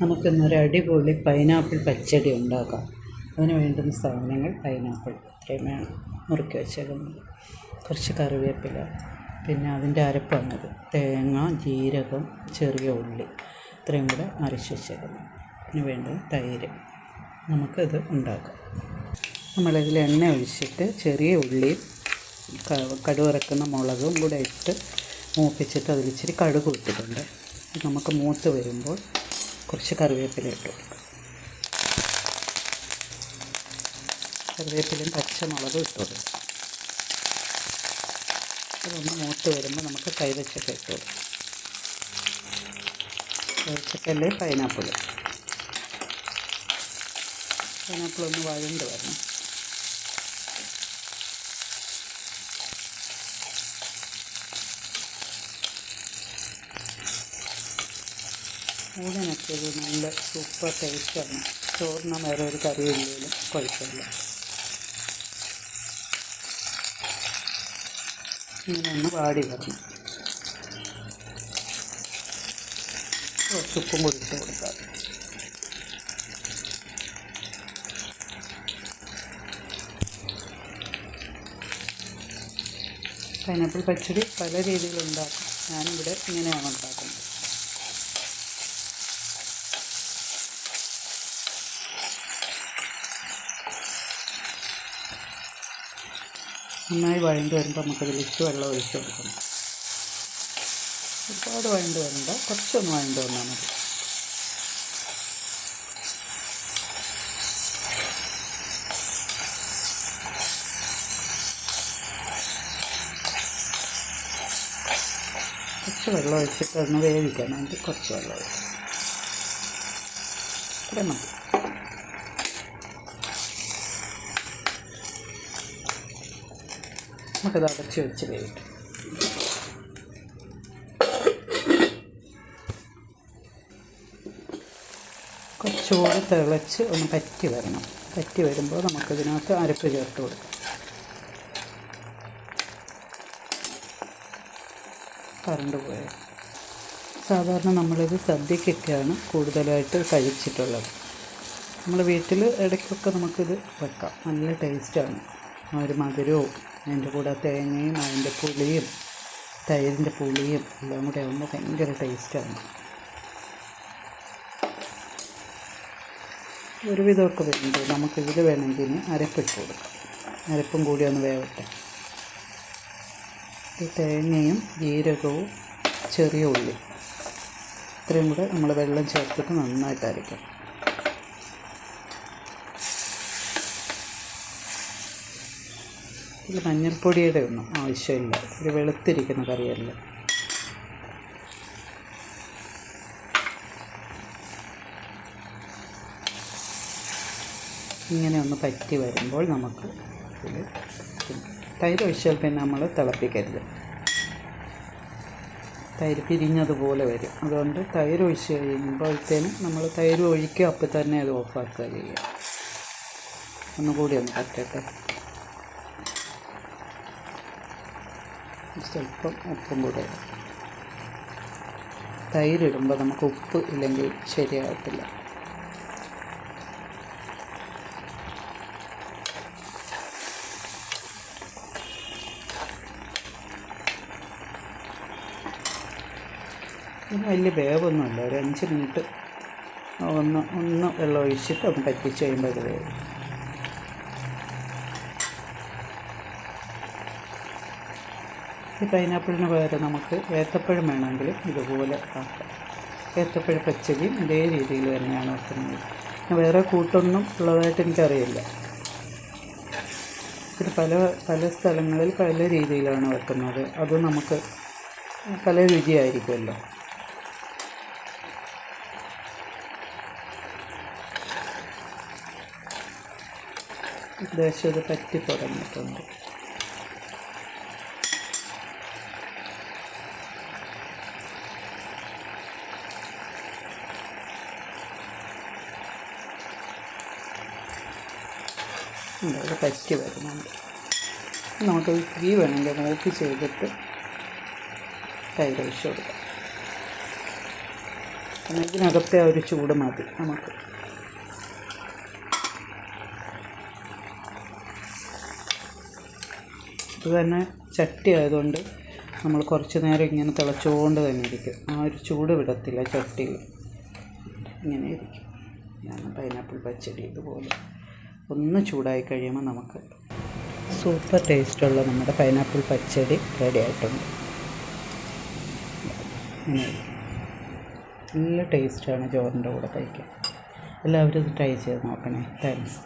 നമുക്കിന്നൊരു അടിപൊളി പൈനാപ്പിൾ പച്ചടി ഉണ്ടാക്കാം. അതിന് വേണ്ടുന്ന സാധനങ്ങൾ പൈനാപ്പിൾ ഇത്രയും വേണം. മുറുക്കി വെച്ചേക്കുന്നത്. കുറച്ച് കറിവേപ്പില പിന്നെ അതിന്റെ അരപ്പാണിത് തേങ്ങ ജീരകം ചെറിയ ഉള്ളി ഇത്രയും കൂടെ അരച്ച് വെച്ചേക്കുന്നു. അതിന് വേണ്ടത് തൈര്. നമുക്കിത് ഉണ്ടാക്കാം. നമ്മളിതിൽ എണ്ണ ഒഴിച്ചിട്ട് ചെറിയ ഉള്ളിയും കടുവറക്കുന്ന മുളകും കൂടെ ഇട്ട് മൂപ്പിച്ചിട്ട് അതിലിച്ചിരി കടുക് ഇട്ടിട്ടുണ്ട്. നമുക്ക് മൂത്ത് വരുമ്പോൾ കുറച്ച് കറിവേപ്പില ഇട്ട് കൊടുക്കാം. കറിവേപ്പിലയും പച്ചമുളകും ഇട്ട് കൊടുക്കാം. അതൊന്ന് മൂത്ത് വരുമ്പോൾ നമുക്ക് കൈവച്ചൊക്കെ ഇട്ട് കൊടുക്കാം. കൈവച്ചക്കല്ലേ പൈനാപ്പിൾ പൈനാപ്പിൾ ഒന്ന് വഴണ്ട് വരണം. ഊണിനൊക്കെ ഇത് നല്ല സൂപ്പർ ടേസ്റ്റാണ് ചോറിന് വേറെ ഒരു കറിയില്ലെങ്കിലും കുഴപ്പമില്ല. ഇങ്ങനെ ഒന്ന് വാടി വരണം. കുറച്ച് ഉപ്പും ഇട്ട് കൊടുക്കാം. പൈനാപ്പിൾ പച്ചടി പല രീതിയിൽ ഉണ്ടാക്കും ഞാനിവിടെ ഇങ്ങനെയാണ് ഉണ്ടാക്കുന്നത്. നന്നായി വഴണ്ട് വരുമ്പോൾ നമുക്ക് ലിസ്റ്റ് വെള്ളം ഒഴിച്ച് കൊടുക്കണം. ഒരുപാട് വഴണ്ട് വരണ്ട. കുറച്ചൊന്ന് വഴണ്ട് വന്നാൽ മതി. കുറച്ച് വെള്ളം ഒഴിച്ചിട്ട് ഒന്ന് വേവിക്കണം. അതിൽ കുറച്ച് വെള്ളം ഒഴിക്കണം. ഇത്ര മതി. നമുക്കത് അടച്ച് വെച്ച് വേവിക്കാം കുറച്ചുകൂടി തിളച്ച് ഒന്ന് പറ്റി വരണം. പറ്റി വരുമ്പോൾ നമുക്കിതിനകത്ത് അരപ്പ് ചേർത്ത് കൊടുക്കാം. കറണ്ട് പോയത്. സാധാരണ നമ്മളിത് സദ്യക്കൊക്കെയാണ് കൂടുതലായിട്ട് കഴിച്ചിട്ടുള്ളത്. നമ്മൾ വീട്ടിൽ ഇടയ്ക്കൊക്കെ നമുക്കിത് വെക്കാം. നല്ല ടേസ്റ്റാണ്. ഒരു മധുരവും അതിന്റെ കൂടെ തേങ്ങയും അതിന്റെ പുളിയും തൈരിന്റെ പുളിയും എല്ലാം കൂടെ ആകുമ്പോൾ ഭയങ്കര ടേസ്റ്റാണ്. ഒരുവിധമൊക്കെ നമുക്ക് നമുക്കിതിൽ വേണമെങ്കിൽ അരപ്പിട്ട് കൊടുക്കാം. അരപ്പും കൂടി ഒന്ന് വേവട്ടെ. ഈ തേങ്ങയും ജീരകവും ചെറിയ ഉള്ളി ഇത്രയും കൂടെ നമ്മൾ വെള്ളം ചേർത്തിട്ട് നന്നായിട്ട് അരയ്ക്കണം ഇതിൽ മഞ്ഞൾപ്പൊടിയുടെ ഒന്നും ആവശ്യമില്ല. ഒരു വെളുത്തിരിക്കുന്ന കറിയല്ല. ഇങ്ങനെ ഒന്ന് പറ്റി വരുമ്പോൾ നമുക്ക് തൈര് ഒഴിച്ചാൽ പിന്നെ നമ്മൾ തിളപ്പിക്കരുത്. തൈര് പിരിഞ്ഞതുപോലെ വരും. അതുകൊണ്ട് തൈര് ഒഴിച്ച് കഴിയുമ്പോഴത്തേനും നമ്മൾ തൈര് ഒഴിക്കുക അപ്പോൾ തന്നെ അത് ഓഫാക്കുക ചെയ്യുക. ഒന്നുകൂടി ഒന്ന് പറ്റട്ടെ. സ്വല്പം ഉപ്പും കൂടെ തൈരിടുമ്പോൾ നമുക്ക് ഉപ്പ് ഇല്ലെങ്കിൽ ശരിയാകത്തില്ല വലിയ വേവൊന്നുമില്ല. ഒരു അഞ്ച് മിനിറ്റ് ഒന്ന് ഒന്ന് വെള്ളം ഒഴിച്ചിട്ട് ഒന്ന് പറ്റിച്ച് കഴിയുമ്പോൾ അത് വേവും. ഈ പൈനാപ്പിളിന് പകരം നമുക്ക് ഏത്തപ്പഴം വേണമെങ്കിൽ ഇതുപോലെ ആക്കാം. ഏത്തപ്പഴ പച്ചടിയും ഇതേ രീതിയിൽ തന്നെയാണ് വെക്കുന്നത്. വേറെ കൂട്ടൊന്നും ഉള്ളതായിട്ട് എനിക്കറിയില്ല. ഇത് പല പല സ്ഥലങ്ങളിൽ പല രീതിയിലാണ് വെക്കുന്നത്. അത് നമുക്ക് പല രുചിയായിരിക്കുമല്ലോ. ഏകദേശം ഇത് പറ്റി തുടങ്ങിയിട്ടുണ്ട് അത് പറ്റി വരുന്നുണ്ട്. നമുക്ക് തീ വേണമെങ്കിൽ നോക്കി ചെയ്തിട്ട് തൈര് ഒഴിച്ച് കൊടുക്കാം. ഇതിനകത്തെ ഒരു ചൂട് മതി നമുക്ക്. ഇത് തന്നെ ചട്ടി ആയതുകൊണ്ട് നമ്മൾ കുറച്ച് നേരം ഇങ്ങനെ തിളച്ചുകൊണ്ട് തന്നെ ഇരിക്കും. ആ ഒരു ചൂട് വിടത്തില്ല ചട്ടിയിൽ. ഇങ്ങനെ ഇരിക്കും. ഞാൻ പൈനാപ്പിൾ പച്ചടി ഇതുപോലെ. ഒന്ന് ചൂടായി കഴിയുമ്പോൾ നമുക്ക് സൂപ്പർ ടേസ്റ്റുള്ള നമ്മുടെ പൈനാപ്പിൾ പച്ചടി റെഡി ആയിട്ടുണ്ട്. നല്ല ടേസ്റ്റാണ് ചോറിന്റെ കൂടെ കഴിക്കാൻ. എല്ലാവരും ഇത് ട്രൈ ചെയ്ത് നോക്കണേ. താങ്ക്സ്